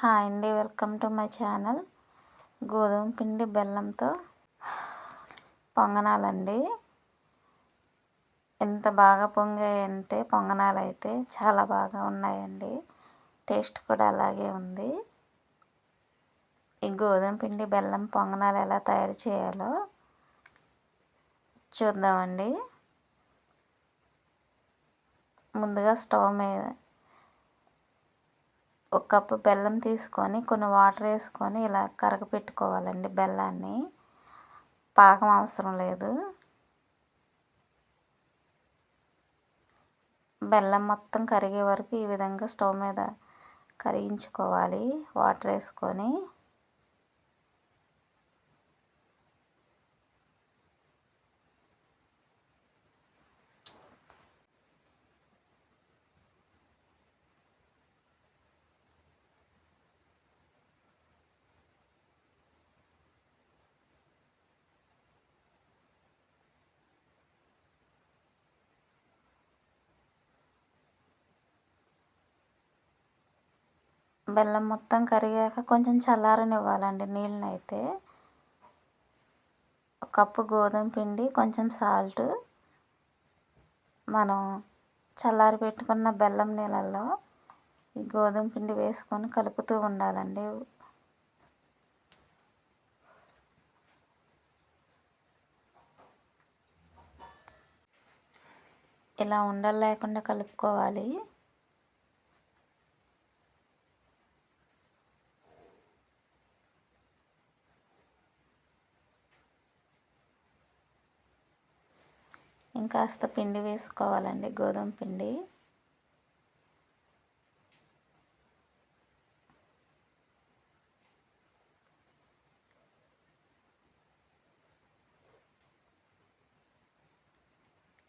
Hi అండి welcome to my channel. గోధుమ పిండి బెల్లంతో పొంగనాలండి. ఎంత బాగా పొంగాయంటే పొంగనాలు అయితే చాలా బాగా ఉన్నాయండి. టేస్ట్ కూడా అలాగే ఉంది. ఈ గోధుమ పిండి బెల్లం పొంగనాలు ఎలా తయారు చేయాలో చూద్దామండి. ముందుగా స్టవ్ మీద ఒక కప్పు బెల్లం తీసుకొని కొన్ని వాటర్ వేసుకొని ఇలా కరగపెట్టుకోవాలండి బెల్లాన్ని. పాకం అవసరం లేదు. బెల్లం మొత్తం కరిగే వరకు ఈ విధంగా స్టవ్ మీద కరిగించుకోవాలి. వాటర్ వేసుకొని బెల్లం మొత్తం కరిగాక కొంచెం చల్లారనివ్వాలండి నీళ్ళను అయితే ఒక కప్పు గోధుమ పిండి కొంచెం సాల్ట్. మనం చల్లారి పెట్టుకున్న బెల్లం నీళ్ళల్లో ఈ గోధుమ పిండి వేసుకొని కలుపుతూ ఉండాలండి. ఇలా ఉండలు లేకుండా కలుపుకోవాలి. ఇంకాస్త పిండి వేసుకోవాలండి గోధుమ పిండి.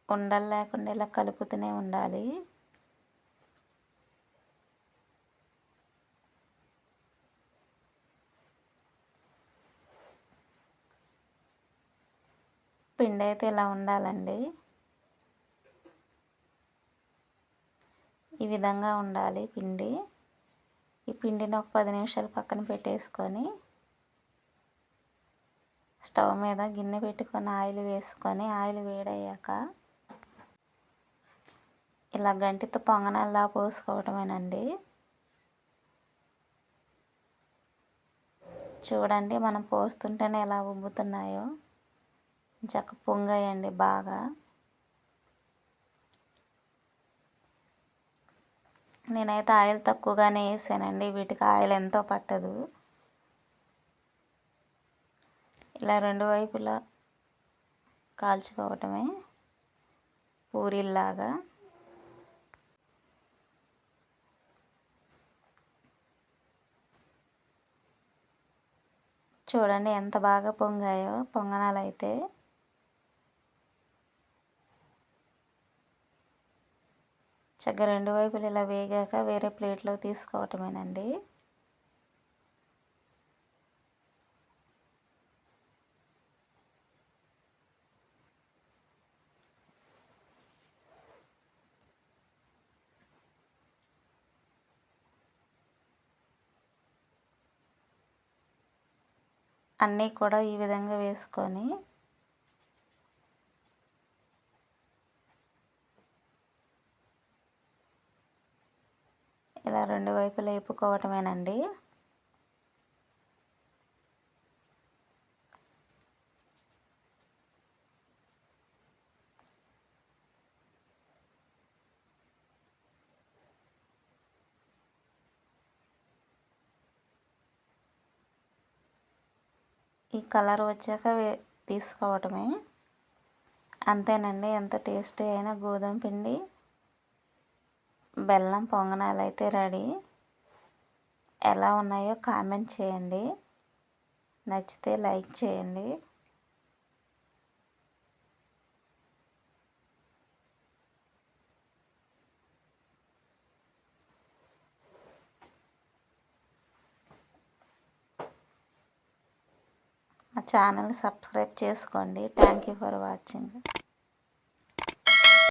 ఉండలు లేకుండా ఇలా కలుపుతూనే ఉండాలి. పిండి అయితే ఇలా ఉండాలండి. ఈ విధంగా ఉండాలి పిండి. ఈ పిండిని ఒక పది నిమిషాలు పక్కన పెట్టేసుకొని స్టవ్ మీద గిన్నె పెట్టుకొని ఆయిల్ వేసుకొని ఆయిల్ వేడయ్యాక ఇలా గంటితో పొంగనల్లా పోసుకోవటమేనండి. చూడండి మనం పోస్తుంటేనే ఎలా ఉబ్బుతున్నాయో. చక్క పొంగాయండి బాగా. నేనైతే ఆయిల్ తక్కువగానే వేసానండి. వీటికి ఆయిల్ ఎంతో పట్టదు. ఇలా రెండు వైపులా కాల్చుకోవటమే పూరిల్లాగా. చూడండి ఎంత బాగా పొంగాయో పొంగనాలు అయితే చక్కగా రెండు వైపులు ఇలా వేగాక వేరే ప్లేట్లో తీసుకోవటమేనండి. అన్నీ కూడా ఈ విధంగా వేసుకొని ఇలా రెండు వైపులు వేపుకోవటమేనండి ఈ కలర్ వచ్చాక తీసుకోవటమే. అంతేనండి ఎంత టేస్టీ అయినా గోధుమ పిండి బెల్లం పొంగనాలు అయితే రెడీ. ఎలా ఉన్నాయో కామెంట్ చేయండి. నచ్చితే లైక్ చేయండి. మా ఛానల్ సబ్స్క్రైబ్ చేసుకోండి. Thank you for watching.